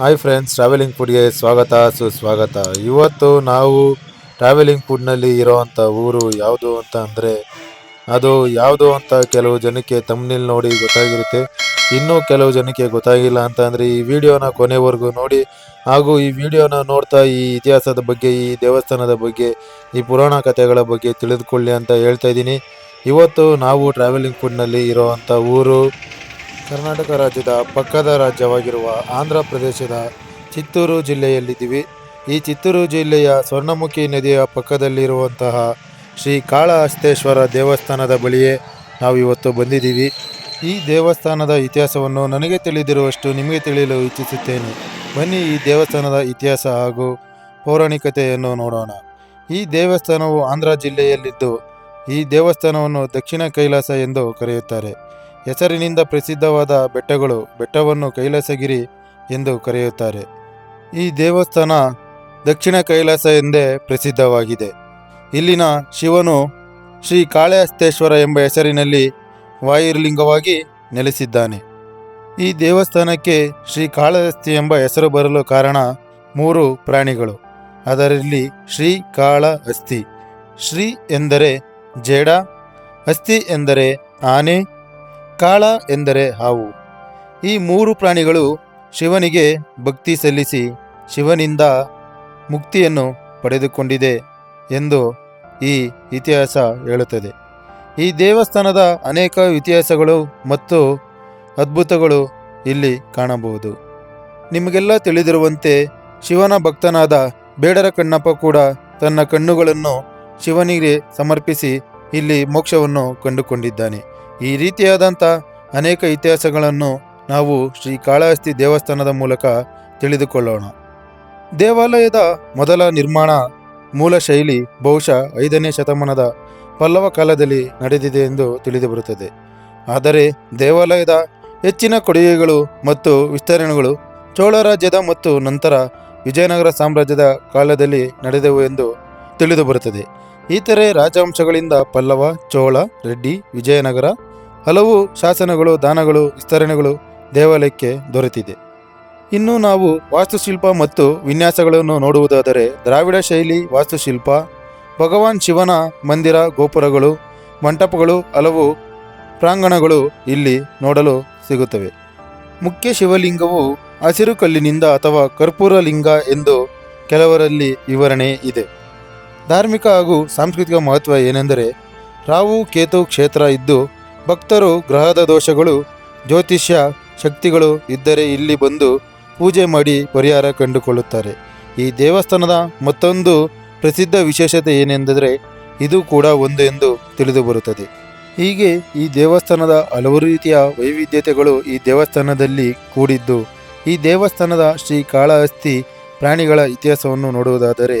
Hi friends travelling ಫುಡ್ಗೆ ಸ್ವಾಗತ, ಸುಸ್ವಾಗತ. ಇವತ್ತು ನಾವು ಟ್ರಾವೆಲಿಂಗ್ ಫುಡ್ನಲ್ಲಿ ಇರೋವಂಥ ಊರು ಯಾವುದು ಅಂತ ಅಂದರೆ ಅದು ಯಾವುದು ಅಂತ ಕೆಲವು ಜನಕ್ಕೆ ತಮ್ಮನಿಲ್ ನೋಡಿ ಗೊತ್ತಾಗಿರುತ್ತೆ. ಇನ್ನೂ ಕೆಲವು ಜನಕ್ಕೆ ಗೊತ್ತಾಗಿಲ್ಲ ಅಂತ ಅಂದರೆ ಈ ವಿಡಿಯೋನ ಕೊನೆವರೆಗೂ ನೋಡಿ. ಹಾಗೂ ಈ ವಿಡಿಯೋನ ನೋಡ್ತಾ ಈ ಇತಿಹಾಸದ ಬಗ್ಗೆ, ಈ ದೇವಸ್ಥಾನದ ಬಗ್ಗೆ, ಈ ಪುರಾಣ ಕಥೆಗಳ ಬಗ್ಗೆ ತಿಳಿದುಕೊಳ್ಳಿ ಅಂತ ಹೇಳ್ತಾ ಇದ್ದೀನಿ. ಇವತ್ತು ನಾವು ಟ್ರಾವೆಲಿಂಗ್ ಫುಡ್ನಲ್ಲಿ ಇರೋವಂಥ ಊರು ಕರ್ನಾಟಕ ರಾಜ್ಯದ ಪಕ್ಕದ ರಾಜ್ಯವಾಗಿರುವ ಆಂಧ್ರ ಪ್ರದೇಶದ ಚಿತ್ತೂರು ಜಿಲ್ಲೆಯಲ್ಲಿದ್ದೀವಿ. ಈ ಚಿತ್ತೂರು ಜಿಲ್ಲೆಯ ಸ್ವರ್ಣಮುಖಿ ನದಿಯ ಪಕ್ಕದಲ್ಲಿರುವಂತಹ ಶ್ರೀ ಕಾಳಹಸ್ತೇಶ್ವರ ದೇವಸ್ಥಾನದ ಬಳಿಯೇ ನಾವು ಇವತ್ತು ಬಂದಿದ್ದೀವಿ. ಈ ದೇವಸ್ಥಾನದ ಇತಿಹಾಸವನ್ನು ನನಗೆ ತಿಳಿದಿರುವಷ್ಟು ನಿಮಗೆ ತಿಳಿಯಲು ಇಚ್ಛಿಸುತ್ತೇನೆ. ಬನ್ನಿ ಈ ದೇವಸ್ಥಾನದ ಇತಿಹಾಸ ಹಾಗೂ ಪೌರಾಣಿಕತೆಯನ್ನು ನೋಡೋಣ. ಈ ದೇವಸ್ಥಾನವು ಆಂಧ್ರ ಜಿಲ್ಲೆಯಲ್ಲಿದ್ದು ಈ ದೇವಸ್ಥಾನವನ್ನು ದಕ್ಷಿಣ ಕೈಲಾಸ ಎಂದು ಕರೆಯುತ್ತಾರೆ. ಹೆಸರಿನಿಂದ ಪ್ರಸಿದ್ಧವಾದ ಬೆಟ್ಟಗಳು ಬೆಟ್ಟವನ್ನು ಕೈಲಾಸಗಿರಿ ಎಂದು ಕರೆಯುತ್ತಾರೆ. ಈ ದೇವಸ್ಥಾನ ದಕ್ಷಿಣ ಕೈಲಾಸ ಎಂದೇ ಪ್ರಸಿದ್ಧವಾಗಿದೆ. ಇಲ್ಲಿನ ಶಿವನು ಶ್ರೀ ಕಾಳಹಸ್ತೇಶ್ವರ ಎಂಬ ಹೆಸರಿನಲ್ಲಿ ವಾಯುರ್ಲಿಂಗವಾಗಿ ನೆಲೆಸಿದ್ದಾನೆ. ಈ ದೇವಸ್ಥಾನಕ್ಕೆ ಶ್ರೀ ಕಾಳಹಸ್ತಿ ಎಂಬ ಹೆಸರು ಬರಲು ಕಾರಣ ಮೂರು ಪ್ರಾಣಿಗಳು. ಅದರಲ್ಲಿ ಶ್ರೀ ಕಾಳಹಸ್ತಿ. ಶ್ರೀ ಎಂದರೆ ಜೇಡ ಅಸ್ಥಿ ಎಂದರೆ ಆನೆ ಕಾಳ ಎಂದರೆ ಹಾವು. ಈ ಮೂರು ಪ್ರಾಣಿಗಳು ಶಿವನಿಗೆ ಭಕ್ತಿ ಸಲ್ಲಿಸಿ ಶಿವನಿಂದ ಮುಕ್ತಿಯನ್ನು ಪಡೆದುಕೊಂಡಿದೆ ಎಂದು ಈ ಇತಿಹಾಸ ಹೇಳುತ್ತದೆ. ಈ ದೇವಸ್ಥಾನದ ಅನೇಕ ಇತಿಹಾಸಗಳು ಮತ್ತು ಅದ್ಭುತಗಳು ಇಲ್ಲಿ ಕಾಣಬಹುದು. ನಿಮಗೆಲ್ಲ ತಿಳಿದಿರುವಂತೆ ಶಿವನ ಭಕ್ತನಾದ ಬೇಡರ ಕಣ್ಣಪ್ಪ ಕೂಡ ತನ್ನ ಕಣ್ಣುಗಳನ್ನು ಶಿವನಿಗೆ ಸಮರ್ಪಿಸಿ ಇಲ್ಲಿ ಮೋಕ್ಷವನ್ನು ಕಂಡುಕೊಂಡಿದ್ದಾನೆ. ಈ ರೀತಿಯಾದಂಥ ಅನೇಕ ಇತಿಹಾಸಗಳನ್ನು ನಾವು ಶ್ರೀ ಕಾಳಹಸ್ತಿ ದೇವಸ್ಥಾನದ ಮೂಲಕ ತಿಳಿದುಕೊಳ್ಳೋಣ. ದೇವಾಲಯದ ಮೊದಲ ನಿರ್ಮಾಣ ಮೂಲ ಶೈಲಿ ಬಹುಶಃ ಐದನೇ ಶತಮಾನದ ಪಲ್ಲವ ಕಾಲದಲ್ಲಿ ನಡೆದಿದೆ ಎಂದು ತಿಳಿದುಬರುತ್ತದೆ ಆದರೆ ದೇವಾಲಯದ ಹೆಚ್ಚಿನ ಕೊಡುಗೆಗಳು ಮತ್ತು ವಿಸ್ತರಣೆಗಳು ಚೋಳ ರಾಜ್ಯದ ಮತ್ತು ನಂತರ ವಿಜಯನಗರ ಸಾಮ್ರಾಜ್ಯದ ಕಾಲದಲ್ಲಿ ನಡೆದವು ಎಂದು ತಿಳಿದುಬರುತ್ತದೆ ಇತರೆ ರಾಜವಂಶಗಳಿಂದ ಪಲ್ಲವ, ಚೋಳ, ರೆಡ್ಡಿ, ವಿಜಯನಗರ, ಹಲವು ಶಾಸನಗಳು, ದಾನಗಳು, ವಿಸ್ತರಣೆಗಳು ದೇವಾಲಯಕ್ಕೆ ದೊರೆತಿದೆ. ಇನ್ನು ನಾವು ವಾಸ್ತುಶಿಲ್ಪ ಮತ್ತು ವಿನ್ಯಾಸಗಳನ್ನು ನೋಡುವುದಾದರೆ ದ್ರಾವಿಡ ಶೈಲಿ, ವಾಸ್ತುಶಿಲ್ಪ, ಭಗವಾನ್ ಶಿವನ ಮಂದಿರ, ಗೋಪುರಗಳು, ಮಂಟಪಗಳು, ಹಲವು ಪ್ರಾಂಗಣಗಳು ಇಲ್ಲಿ ನೋಡಲು ಸಿಗುತ್ತವೆ. ಮುಖ್ಯ ಶಿವಲಿಂಗವು ಹಸಿರು ಕಲ್ಲಿನಿಂದ ಅಥವಾ ಕರ್ಪೂರ ಲಿಂಗ ಎಂದು ಕೆಲವರಲ್ಲಿ ವಿವರಣೆ ಇದೆ. ಧಾರ್ಮಿಕ ಹಾಗೂ ಸಾಂಸ್ಕೃತಿಕ ಮಹತ್ವ ಏನೆಂದರೆ ರಾವು ಕೇತು, ಕ್ಷೇತ್ರ ಇದ್ದು ಭಕ್ತರು, ಗ್ರಹದ ದೋಷಗಳು, ಜ್ಯೋತಿಷ್ಯ ಶಕ್ತಿಗಳು ಇದ್ದರೆ ಇಲ್ಲಿ ಬಂದು ಪೂಜೆ ಮಾಡಿ ಪರಿಹಾರ ಕಂಡುಕೊಳ್ಳುತ್ತಾರೆ. ಈ ದೇವಸ್ಥಾನದ ಮತ್ತೊಂದು ಪ್ರಸಿದ್ಧ ವಿಶೇಷತೆ ಏನೆಂದರೆ ಇದು ಕೂಡ ಒಂದು ಎಂದು ತಿಳಿದು ಬರುತ್ತದೆ ಹೀಗೆ ಈ ದೇವಸ್ಥಾನದ ಹಲವು ರೀತಿಯ ವೈವಿಧ್ಯತೆಗಳು ಈ ದೇವಸ್ಥಾನದಲ್ಲಿ ಕೂಡಿದ್ದು, ಈ ದೇವಸ್ಥಾನದ ಶ್ರೀ ಕಾಳಹಸ್ತಿ ಪ್ರಾಣಿಗಳ ಇತಿಹಾಸವನ್ನು ನೋಡುವುದಾದರೆ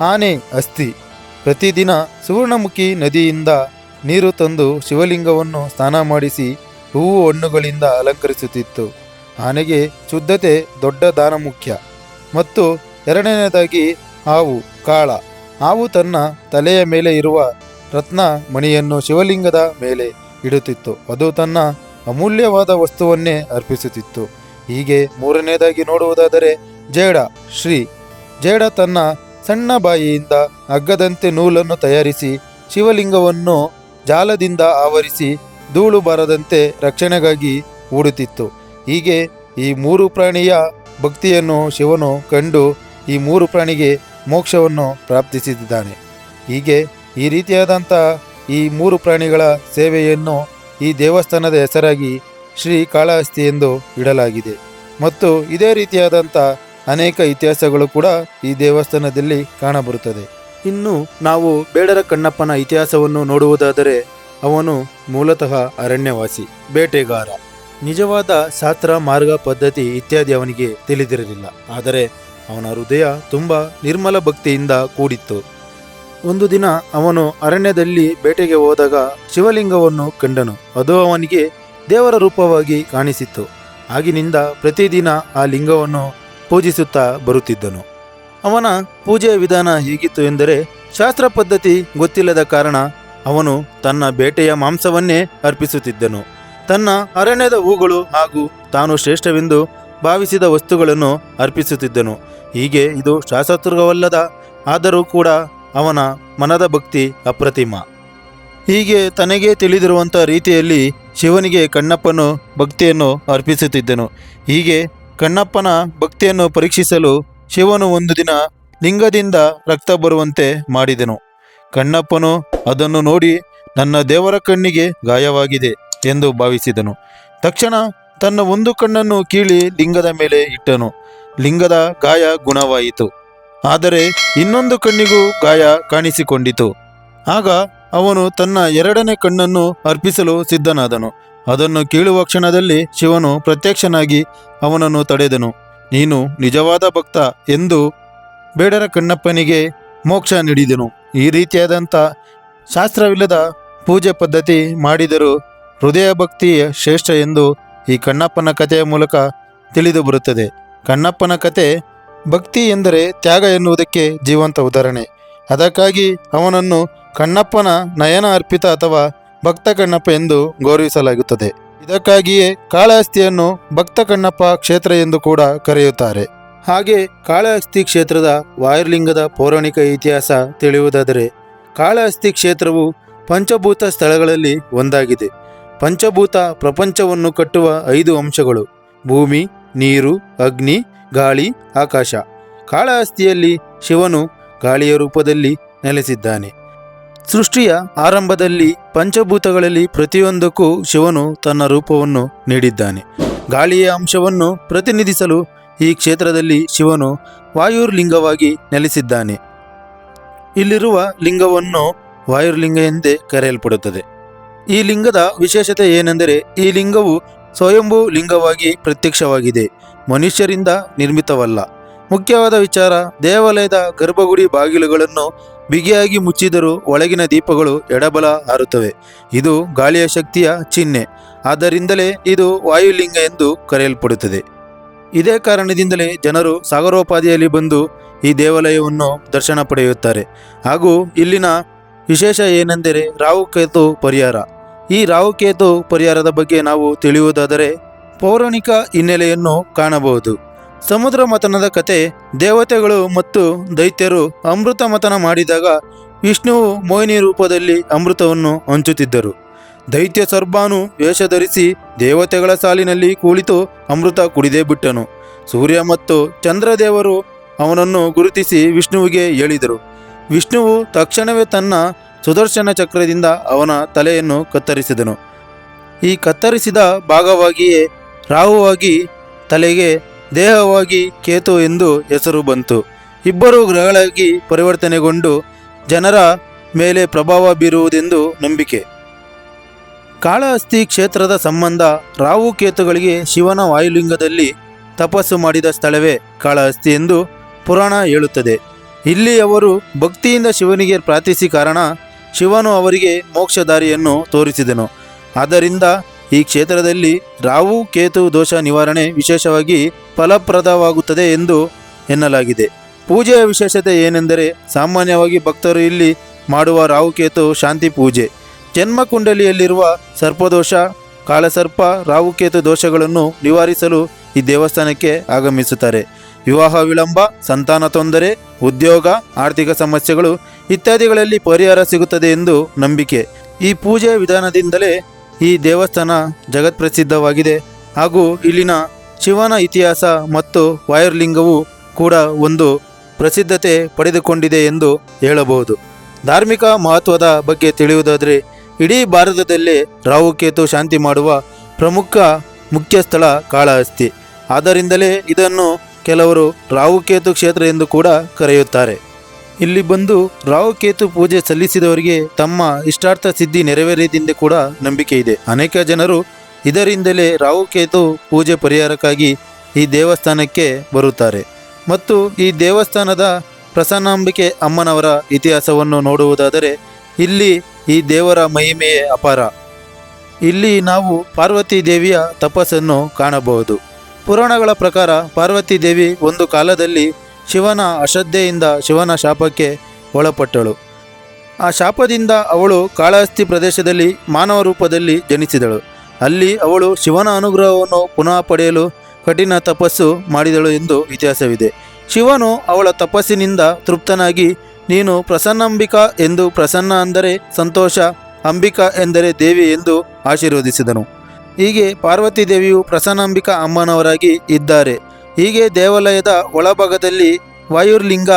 ಆನೆ ಅಸ್ಥಿ. ಪ್ರತಿದಿನ ಸುವರ್ಣಮುಖಿ ನದಿಯಿಂದ ನೀರು ತಂದು ಶಿವಲಿಂಗವನ್ನು ಸ್ನಾನ ಮಾಡಿಸಿ ಹೂವು ಹಣ್ಣುಗಳಿಂದ ಅಲಂಕರಿಸುತ್ತಿತ್ತು. ಆನೆಗೆ ಶುದ್ಧತೆ ದೊಡ್ಡ ದಾನ ಮುಖ್ಯ ಮತ್ತು ಎರಡನೆಯದಾಗಿ ಹಾವು, ಕಾಳ. ಹಾವು ತನ್ನ ತಲೆಯ ಮೇಲೆ ಇರುವ ರತ್ನ ಮಣಿಯನ್ನು ಶಿವಲಿಂಗದ ಮೇಲೆ ಇಡುತ್ತಿತ್ತು. ಅದು ತನ್ನ ಅಮೂಲ್ಯವಾದ ವಸ್ತುವನ್ನೇ ಅರ್ಪಿಸುತ್ತಿತ್ತು. ಹೀಗೆ ಮೂರನೆಯದಾಗಿ ನೋಡುವುದಾದರೆ ಜೇಡ, ಶ್ರೀ. ಜೇಡ ತನ್ನ ಸಣ್ಣ ಬಾಯಿಯಿಂದ ಹಗ್ಗದಂತೆ ನೂಲನ್ನು ತಯಾರಿಸಿ ಶಿವಲಿಂಗವನ್ನು ಜಾಲದಿಂದ ಆವರಿಸಿ ಧೂಳು ಬಾರದಂತೆ ರಕ್ಷಣೆಗಾಗಿ ಹೂಡುತ್ತಿತ್ತು. ಹೀಗೆ ಈ ಮೂರು ಪ್ರಾಣಿಯ ಭಕ್ತಿಯನ್ನು ಶಿವನು ಕಂಡು ಈ ಮೂರು ಪ್ರಾಣಿಗೆ ಮೋಕ್ಷವನ್ನು ಪ್ರಾಪ್ತಿಸಿದ್ದಾನೆ. ಹೀಗೆ ಈ ರೀತಿಯಾದಂಥ ಈ ಮೂರು ಪ್ರಾಣಿಗಳ ಸೇವೆಯನ್ನು ಈ ದೇವಸ್ಥಾನದ ಹೆಸರಾಗಿ ಶ್ರೀ ಕಾಳಹಸ್ತಿ ಎಂದು ಇಡಲಾಗಿದೆ. ಮತ್ತು ಇದೇ ರೀತಿಯಾದಂಥ ಅನೇಕ ಇತಿಹಾಸಗಳು ಕೂಡ ಈ ದೇವಸ್ಥಾನದಲ್ಲಿ ಕಾಣಬರುತ್ತದೆ. ಇನ್ನು ನಾವು ಬೇಡರ ಕಣ್ಣಪ್ಪನ ಇತಿಹಾಸವನ್ನು ನೋಡುವುದಾದರೆ ಅವನು ಮೂಲತಃ ಅರಣ್ಯವಾಸಿ, ಬೇಟೆಗಾರ. ನಿಜವಾದ ಶಾಸ್ತ್ರ, ಮಾರ್ಗ, ಪದ್ಧತಿ ಇತ್ಯಾದಿ ಅವನಿಗೆ ತಿಳಿದಿರಲಿಲ್ಲ. ಆದರೆ ಅವನ ಹೃದಯ ತುಂಬ ನಿರ್ಮಲ ಭಕ್ತಿಯಿಂದ ಕೂಡಿತ್ತು. ಒಂದು ದಿನ ಅವನು ಅರಣ್ಯದಲ್ಲಿ ಬೇಟೆಗೆ ಹೋದಾಗ ಶಿವಲಿಂಗವನ್ನು ಕಂಡನು. ಅದು ಅವನಿಗೆ ದೇವರ ರೂಪವಾಗಿ ಕಾಣಿಸಿತ್ತು. ಆಗಿನಿಂದ ಪ್ರತಿದಿನ ಆ ಲಿಂಗವನ್ನು ಪೂಜಿಸುತ್ತಾ ಬರುತ್ತಿದ್ದನು. ಅವನ ಪೂಜೆಯ ವಿಧಾನ ಹೀಗಿತ್ತು ಎಂದರೆ ಶಾಸ್ತ್ರ ಪದ್ಧತಿ ಗೊತ್ತಿಲ್ಲದ ಕಾರಣ ಅವನು ತನ್ನ ಬೇಟೆಯ ಮಾಂಸವನ್ನೇ ಅರ್ಪಿಸುತ್ತಿದ್ದನು. ತನ್ನ ಅರಣ್ಯದ ಹೂಗಳು ಹಾಗೂ ತಾನು ಶ್ರೇಷ್ಠವೆಂದು ಭಾವಿಸಿದ ವಸ್ತುಗಳನ್ನು ಅರ್ಪಿಸುತ್ತಿದ್ದನು. ಹೀಗೆ ಇದು ಶಾಸ್ತ್ರವಲ್ಲದ ಆದರೂ ಕೂಡ ಅವನ ಮನದ ಭಕ್ತಿ ಅಪ್ರತಿಮ. ಹೀಗೆ ತನಗೆ ತಿಳಿದಿರುವಂಥ ರೀತಿಯಲ್ಲಿ ಶಿವನಿಗೆ ಕಣ್ಣಪ್ಪನು ಭಕ್ತಿಯನ್ನು ಅರ್ಪಿಸುತ್ತಿದ್ದನು. ಹೀಗೆ ಕಣ್ಣಪ್ಪನ ಭಕ್ತಿಯನ್ನು ಪರೀಕ್ಷಿಸಲು ಶಿವನು ಒಂದು ದಿನ ಲಿಂಗದಿಂದ ರಕ್ತ ಬರುವಂತೆ ಮಾಡಿದನು. ಕಣ್ಣಪ್ಪನು ಅದನ್ನು ನೋಡಿ ನನ್ನ ದೇವರ ಕಣ್ಣಿಗೆ ಗಾಯವಾಗಿದೆ ಎಂದು ಭಾವಿಸಿದನು. ತಕ್ಷಣ ತನ್ನ ಒಂದು ಕಣ್ಣನ್ನು ಕೀಳಿ ಲಿಂಗದ ಮೇಲೆ ಇಟ್ಟನು. ಲಿಂಗದ ಗಾಯ ಗುಣವಾಯಿತು. ಆದರೆ ಇನ್ನೊಂದು ಕಣ್ಣಿಗೂ ಗಾಯ ಕಾಣಿಸಿಕೊಂಡಿತು. ಆಗ ಅವನು ತನ್ನ ಎರಡನೇ ಕಣ್ಣನ್ನು ಅರ್ಪಿಸಲು ಸಿದ್ಧನಾದನು. ಅದನ್ನು ಕೇಳುವ ಕ್ಷಣದಲ್ಲಿ ಶಿವನು ಪ್ರತ್ಯಕ್ಷನಾಗಿ ಅವನನ್ನು ತಡೆದನು. ನೀನು ನಿಜವಾದ ಭಕ್ತ ಎಂದು ಬೇಡರ ಕಣ್ಣಪ್ಪನಿಗೆ ಮೋಕ್ಷ ನೀಡಿದನು. ಈ ರೀತಿಯಾದಂಥ ಶಾಸ್ತ್ರವಿಲ್ಲದ ಪೂಜೆ ಪದ್ಧತಿ ಮಾಡಿದರೂ ಹೃದಯ ಭಕ್ತಿ ಶ್ರೇಷ್ಠ ಎಂದು ಈ ಕಣ್ಣಪ್ಪನ ಕಥೆಯ ಮೂಲಕ ತಿಳಿದು ಬರುತ್ತದೆ. ಕಣ್ಣಪ್ಪನ ಕತೆ ಭಕ್ತಿ ಎಂದರೆ ತ್ಯಾಗ ಎನ್ನುವುದಕ್ಕೆ ಜೀವಂತ ಉದಾಹರಣೆ. ಅದಕ್ಕಾಗಿ ಅವನನ್ನು ಕಣ್ಣಪ್ಪನ ನಯನ ಅರ್ಪಿತ ಅಥವಾ ಭಕ್ತ ಕಣ್ಣಪ್ಪ ಎಂದು ಗೌರವಿಸಲಾಗುತ್ತದೆ. ಇದಕ್ಕಾಗಿಯೇ ಕಾಳಹಸ್ತಿಯನ್ನು ಭಕ್ತ ಕಣ್ಣಪ್ಪ ಕ್ಷೇತ್ರ ಎಂದು ಕೂಡ ಕರೆಯುತ್ತಾರೆ. ಹಾಗೆ ಕಾಳಹಸ್ತಿ ಕ್ಷೇತ್ರದ ವಾಯುರ್ಲಿಂಗದ ಪೌರಾಣಿಕ ಇತಿಹಾಸ ತಿಳಿಯುವುದಾದರೆ, ಕಾಳಹಸ್ತಿ ಕ್ಷೇತ್ರವು ಪಂಚಭೂತ ಸ್ಥಳಗಳಲ್ಲಿ ಒಂದಾಗಿದೆ. ಪಂಚಭೂತ ಪ್ರಪಂಚವನ್ನು ಕಟ್ಟುವ ಐದು ಅಂಶಗಳು, ಭೂಮಿ, ನೀರು, ಅಗ್ನಿ, ಗಾಳಿ, ಆಕಾಶ. ಕಾಳಹಸ್ತಿಯಲ್ಲಿ ಶಿವನು ಗಾಳಿಯ ರೂಪದಲ್ಲಿ ನೆಲೆಸಿದ್ದಾನೆ. ಸೃಷ್ಟಿಯ ಆರಂಭದಲ್ಲಿ ಪಂಚಭೂತಗಳಲ್ಲಿ ಪ್ರತಿಯೊಂದಕ್ಕೂ ಶಿವನು ತನ್ನ ರೂಪವನ್ನು ನೀಡಿದ್ದಾನೆ. ಗಾಳಿಯ ಅಂಶವನ್ನು ಪ್ರತಿನಿಧಿಸಲು ಈ ಕ್ಷೇತ್ರದಲ್ಲಿ ಶಿವನು ವಾಯುರ್ಲಿಂಗವಾಗಿ ನೆಲೆಸಿದ್ದಾನೆ. ಇಲ್ಲಿರುವ ಲಿಂಗವನ್ನು ವಾಯುರ್ಲಿಂಗ ಎಂದೇ ಕರೆಯಲ್ಪಡುತ್ತದೆ. ಈ ಲಿಂಗದ ವಿಶೇಷತೆ ಏನೆಂದರೆ ಈ ಲಿಂಗವು ಸ್ವಯಂಭೂ ಲಿಂಗವಾಗಿ ಪ್ರತ್ಯಕ್ಷವಾಗಿದೆ, ಮನುಷ್ಯರಿಂದ ನಿರ್ಮಿತವಲ್ಲ. ಮುಖ್ಯವಾದ ವಿಚಾರ ದೇವಾಲಯದ ಗರ್ಭಗುಡಿ ಬಾಗಿಲುಗಳನ್ನು ಬಿಗಿಯಾಗಿ ಮುಚ್ಚಿದರೂ ಒಳಗಿನ ದೀಪಗಳು ಎಡಬಲ ಹಾರುತ್ತವೆ. ಇದು ಗಾಳಿಯ ಶಕ್ತಿಯ ಚಿಹ್ನೆ. ಆದ್ದರಿಂದಲೇ ಇದು ವಾಯುಲಿಂಗ ಎಂದು ಕರೆಯಲ್ಪಡುತ್ತದೆ. ಇದೇ ಕಾರಣದಿಂದಲೇ ಜನರು ಸಾಗರೋಪಾದಿಯಲ್ಲಿ ಬಂದು ಈ ದೇವಾಲಯವನ್ನು ದರ್ಶನ ಪಡೆಯುತ್ತಾರೆ. ಹಾಗೂ ಇಲ್ಲಿನ ವಿಶೇಷ ಏನೆಂದರೆ ರಾಹುಕೇತು ಪರಿಹಾರ. ಈ ರಾಹುಕೇತು ಪರಿಹಾರದ ಬಗ್ಗೆ ನಾವು ತಿಳಿಯುವುದಾದರೆ, ಪೌರಾಣಿಕ ಹಿನ್ನೆಲೆಯನ್ನು ಕಾಣಬಹುದು. ಸಮುದ್ರ ಮಥನದ ಕತೆ ದೇವತೆಗಳು ಮತ್ತು ದೈತ್ಯರು ಅಮೃತ ಮಥನ ಮಾಡಿದಾಗ ವಿಷ್ಣುವು ಮೋಹಿನಿ ರೂಪದಲ್ಲಿ ಅಮೃತವನ್ನು ಹಂಚುತ್ತಿದ್ದರು. ದೈತ್ಯ ಸರ್ಬಾನು ವೇಷ ಧರಿಸಿ ದೇವತೆಗಳ ಸಾಲಿನಲ್ಲಿ ಕುಳಿತು ಅಮೃತ ಕುಡಿದೇ ಬಿಟ್ಟನು. ಸೂರ್ಯ ಮತ್ತು ಚಂದ್ರದೇವರು ಅವನನ್ನು ಗುರುತಿಸಿ ವಿಷ್ಣುವಿಗೆ ಹೇಳಿದರು. ವಿಷ್ಣುವು ತಕ್ಷಣವೇ ತನ್ನ ಸುದರ್ಶನ ಚಕ್ರದಿಂದ ಅವನ ತಲೆಯನ್ನು ಕತ್ತರಿಸಿದನು. ಈ ಕತ್ತರಿಸಿದ ಭಾಗವಾಗಿಯೇ ರಾಹುವಾಗಿ ತಲೆಗೆ ದೇಹವಾಗಿ ಕೇತು ಎಂದು ಹೆಸರು ಬಂತು. ಇಬ್ಬರು ಗ್ರಹಗಳಾಗಿ ಪರಿವರ್ತನೆಗೊಂಡು ಜನರ ಮೇಲೆ ಪ್ರಭಾವ ಬೀರುವುದೆಂದು ನಂಬಿಕೆ. ಕಾಳಹಸ್ತಿ ಕ್ಷೇತ್ರದ ಸಂಬಂಧ ರಾವು ಕೇತುಗಳಿಗೆ ಶಿವನ ವಾಯುಲಿಂಗದಲ್ಲಿ ತಪಸ್ಸು ಮಾಡಿದ ಸ್ಥಳವೇ ಕಾಳಹಸ್ತಿ ಎಂದು ಪುರಾಣ ಹೇಳುತ್ತದೆ. ಇಲ್ಲಿ ಅವರು ಭಕ್ತಿಯಿಂದ ಶಿವನಿಗೆ ಪ್ರಾರ್ಥಿಸಿ ಕಾರಣ ಶಿವನು ಅವರಿಗೆ ಮೋಕ್ಷದಾರಿಯನ್ನು ತೋರಿಸಿದನು. ಆದ್ದರಿಂದ ಈ ಕ್ಷೇತ್ರದಲ್ಲಿ ರಾಹು, ಕೇತು ದೋಷ ನಿವಾರಣೆ ವಿಶೇಷವಾಗಿ ಫಲಪ್ರದವಾಗುತ್ತದೆ ಎಂದು ಎನ್ನಲಾಗಿದೆ. ಪೂಜೆಯ ವಿಶೇಷತೆ ಏನೆಂದರೆ ಸಾಮಾನ್ಯವಾಗಿ ಭಕ್ತರು ಇಲ್ಲಿ ಮಾಡುವ ರಾಹುಕೇತು ಶಾಂತಿ ಪೂಜೆ. ಜನ್ಮಕುಂಡಲಿಯಲ್ಲಿರುವ ಸರ್ಪದೋಷ ಕಾಳಸರ್ಪ ರಾಹುಕೇತು ದೋಷಗಳನ್ನು ನಿವಾರಿಸಲು ಈ ದೇವಸ್ಥಾನಕ್ಕೆ ಆಗಮಿಸುತ್ತಾರೆ. ವಿವಾಹ ವಿಳಂಬ, ಸಂತಾನ ತೊಂದರೆ, ಉದ್ಯೋಗ, ಆರ್ಥಿಕ ಸಮಸ್ಯೆಗಳು ಇತ್ಯಾದಿಗಳಲ್ಲಿ ಪರಿಹಾರ ಸಿಗುತ್ತದೆ ಎಂದು ನಂಬಿಕೆ. ಈ ಪೂಜೆಯ ವಿಧಾನದಿಂದಲೇ ಈ ದೇವಸ್ಥಾನ ಜಗತ್ಪ್ರಸಿದ್ಧವಾಗಿದೆ ಹಾಗೂ ಇಲ್ಲಿನ ಶಿವನ ಇತಿಹಾಸ ಮತ್ತು ವಾಯುರ್ಲಿಂಗವು ಕೂಡ ಒಂದು ಪ್ರಸಿದ್ಧತೆ ಪಡೆದುಕೊಂಡಿದೆ ಎಂದು ಹೇಳಬಹುದು. ಧಾರ್ಮಿಕ ಮಹತ್ವದ ಬಗ್ಗೆ ತಿಳಿಯುವುದಾದರೆ, ಇಡೀ ಭಾರತದಲ್ಲಿ ರಾಹುಕೇತು ಶಾಂತಿ ಮಾಡುವ ಪ್ರಮುಖ ಮುಖ್ಯ ಸ್ಥಳ ಕಾಳಹಸ್ತಿ. ಆದ್ದರಿಂದಲೇ ಇದನ್ನು ಕೆಲವರು ರಾಹುಕೇತು ಕ್ಷೇತ್ರ ಎಂದು ಕೂಡ ಕರೆಯುತ್ತಾರೆ. ಇಲ್ಲಿ ಬಂದು ರಾಹುಕೇತು ಪೂಜೆ ಸಲ್ಲಿಸಿದವರಿಗೆ ತಮ್ಮ ಇಷ್ಟಾರ್ಥ ಸಿದ್ಧಿ ನೆರವೇರಿದಿಂದ ಕೂಡ ನಂಬಿಕೆ ಇದೆ. ಅನೇಕ ಜನರು ಇದರಿಂದಲೇ ರಾಹುಕೇತು ಪೂಜೆ ಪರಿಹಾರಕ್ಕಾಗಿ ಈ ದೇವಸ್ಥಾನಕ್ಕೆ ಬರುತ್ತಾರೆ. ಮತ್ತು ಈ ದೇವಸ್ಥಾನದ ಪ್ರಸನ್ನಾಂಬಿಕೆ ಅಮ್ಮನವರ ಇತಿಹಾಸವನ್ನು ನೋಡುವುದಾದರೆ, ಇಲ್ಲಿ ಈ ದೇವರ ಮಹಿಮೆಯೇ ಅಪಾರ. ಇಲ್ಲಿ ನಾವು ಪಾರ್ವತಿ ದೇವಿಯ ತಪಸ್ಸನ್ನು ಕಾಣಬಹುದು. ಪುರಾಣಗಳ ಪ್ರಕಾರ ಪಾರ್ವತಿ ದೇವಿ ಒಂದು ಕಾಲದಲ್ಲಿ ಶಿವನ ಅಶ್ರದ್ಧೆಯಿಂದ ಶಿವನ ಶಾಪಕ್ಕೆ ಒಳಪಟ್ಟಳು. ಆ ಶಾಪದಿಂದ ಅವಳು ಕಾಳಹಸ್ತಿ ಪ್ರದೇಶದಲ್ಲಿ ಮಾನವ ರೂಪದಲ್ಲಿ ಜನಿಸಿದಳು. ಅಲ್ಲಿ ಅವಳು ಶಿವನ ಅನುಗ್ರಹವನ್ನು ಪುನಃ ಪಡೆಯಲು ಕಠಿಣ ತಪಸ್ಸು ಮಾಡಿದಳು ಎಂದು ಇತಿಹಾಸವಿದೆ. ಶಿವನು ಅವಳ ತಪಸ್ಸಿನಿಂದ ತೃಪ್ತನಾಗಿ, ನೀನು ಪ್ರಸನ್ನಂಬಿಕಾ ಎಂದು ಪ್ರಸನ್ನ ಅಂದರೆ ಸಂತೋಷ, ಅಂಬಿಕಾ ಎಂದರೆ ದೇವಿ ಎಂದು ಆಶೀರ್ವದಿಸಿದನು. ಹೀಗೆ ಪಾರ್ವತಿ ದೇವಿಯು ಪ್ರಸನ್ನಾಂಬಿಕಾ ಅಮ್ಮನವರಾಗಿ ಇದ್ದಾರೆ. ಹೀಗೆ ದೇವಾಲಯದ ಒಳಭಾಗದಲ್ಲಿ ವಾಯುರ್ಲಿಂಗ,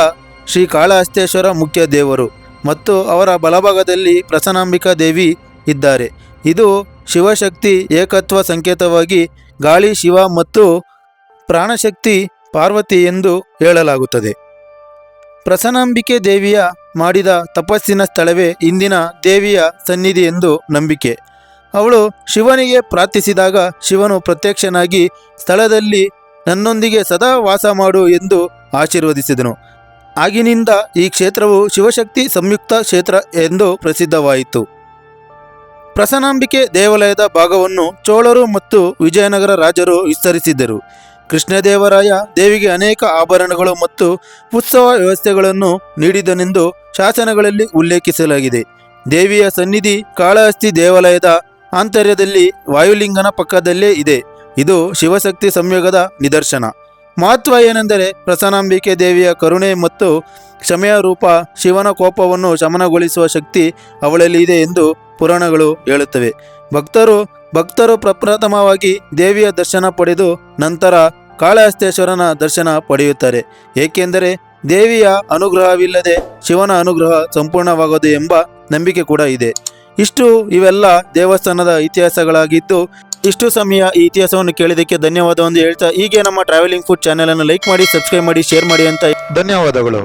ಶ್ರೀ ಕಾಳಹಸ್ತೇಶ್ವರ ಮುಖ್ಯ ದೇವರು ಮತ್ತು ಅವರ ಬಲಭಾಗದಲ್ಲಿ ಪ್ರಸನಾಂಬಿಕಾ ದೇವಿ ಇದ್ದಾರೆ. ಇದು ಶಿವಶಕ್ತಿ ಏಕತ್ವ ಸಂಕೇತವಾಗಿ ಗಾಳಿ, ಶಿವ ಮತ್ತು ಪ್ರಾಣಶಕ್ತಿ ಪಾರ್ವತಿ ಎಂದು ಹೇಳಲಾಗುತ್ತದೆ. ಪ್ರಸನ್ನಾಂಬಿಕೆ ದೇವಿಯ ಮಾಡಿದ ತಪಸ್ಸಿನ ಸ್ಥಳವೇ ಇಂದಿನ ದೇವಿಯ ಸನ್ನಿಧಿ ಎಂದು ನಂಬಿಕೆ. ಅವಳು ಶಿವನಿಗೆ ಪ್ರಾರ್ಥಿಸಿದಾಗ ಶಿವನು ಪ್ರತ್ಯಕ್ಷನಾಗಿ ಸ್ಥಳದಲ್ಲಿ ನನ್ನೊಂದಿಗೆ ಸದಾ ವಾಸ ಮಾಡು ಎಂದು ಆಶೀರ್ವದಿಸಿದನು. ಆಗಿನಿಂದ ಈ ಕ್ಷೇತ್ರವು ಶಿವಶಕ್ತಿ ಸಂಯುಕ್ತ ಕ್ಷೇತ್ರ ಎಂದು ಪ್ರಸಿದ್ಧವಾಯಿತು. ಪ್ರಸನಾಂಬಿಕೆ ದೇವಾಲಯದ ಭಾಗವನ್ನು ಚೋಳರು ಮತ್ತು ವಿಜಯನಗರ ರಾಜರು ವಿಸ್ತರಿಸಿದ್ದರು. ಕೃಷ್ಣದೇವರಾಯ ದೇವಿಗೆ ಅನೇಕ ಆಭರಣಗಳು ಮತ್ತು ಉತ್ಸವ ವ್ಯವಸ್ಥೆಗಳನ್ನು ನೀಡಿದನೆಂದು ಶಾಸನಗಳಲ್ಲಿ ಉಲ್ಲೇಖಿಸಲಾಗಿದೆ. ದೇವಿಯ ಸನ್ನಿಧಿ ಕಾಳಹಸ್ತಿ ದೇವಾಲಯದ ಆಂತರ್ಯದಲ್ಲಿ ವಾಯುಲಿಂಗನ ಪಕ್ಕದಲ್ಲೇ ಇದೆ. ಇದು ಶಿವಶಕ್ತಿ ಸಂಯೋಗದ ನಿದರ್ಶನ. ಮಹತ್ವ ಏನೆಂದರೆ ಪ್ರಸನ್ನಾಂಬಿಕೆ ದೇವಿಯ ಕರುಣೆ ಮತ್ತು ಕ್ಷಮೆಯ ರೂಪ ಶಿವನ ಕೋಪವನ್ನು ಶಮನಗೊಳಿಸುವ ಶಕ್ತಿ ಅವಳಲ್ಲಿ ಇದೆ ಎಂದು ಪುರಾಣಗಳು ಹೇಳುತ್ತವೆ. ಭಕ್ತರು ಭಕ್ತರು ಪ್ರಪ್ರಥಮವಾಗಿ ದೇವಿಯ ದರ್ಶನ ಪಡೆದು ನಂತರ ಕಾಳಹಸ್ತೇಶ್ವರನ ದರ್ಶನ ಪಡೆಯುತ್ತಾರೆ. ಏಕೆಂದರೆ ದೇವಿಯ ಅನುಗ್ರಹವಿಲ್ಲದೆ ಶಿವನ ಅನುಗ್ರಹ ಸಂಪೂರ್ಣವಾಗದು ಎಂಬ ನಂಬಿಕೆ ಕೂಡ ಇದೆ. ಇಷ್ಟು ಇವೆಲ್ಲ ದೇವಸ್ಥಾನದ ಇತಿಹಾಸಗಳಾಗಿದ್ದು ಇಷ್ಟು ಸಮಯ ಈ ಇತಿಹಾಸವನ್ನು ಕೇಳಿದಕ್ಕೆ ಧನ್ಯವಾದ ಒಂದು ಹೇಳ್ತಾ ಹೀಗೆ ನಮ್ಮ ಟ್ರಾವೆಲಿಂಗ್ ಫುಡ್ ಚಾನೆಲ್ ಅನ್ನು ಲೈಕ್ ಮಾಡಿ ಸಬ್ಸ್ಕ್ರೈಬ್ ಮಾಡಿ ಶೇರ್ ಮಾಡಿ ಅಂತ ಧನ್ಯವಾದಗಳು.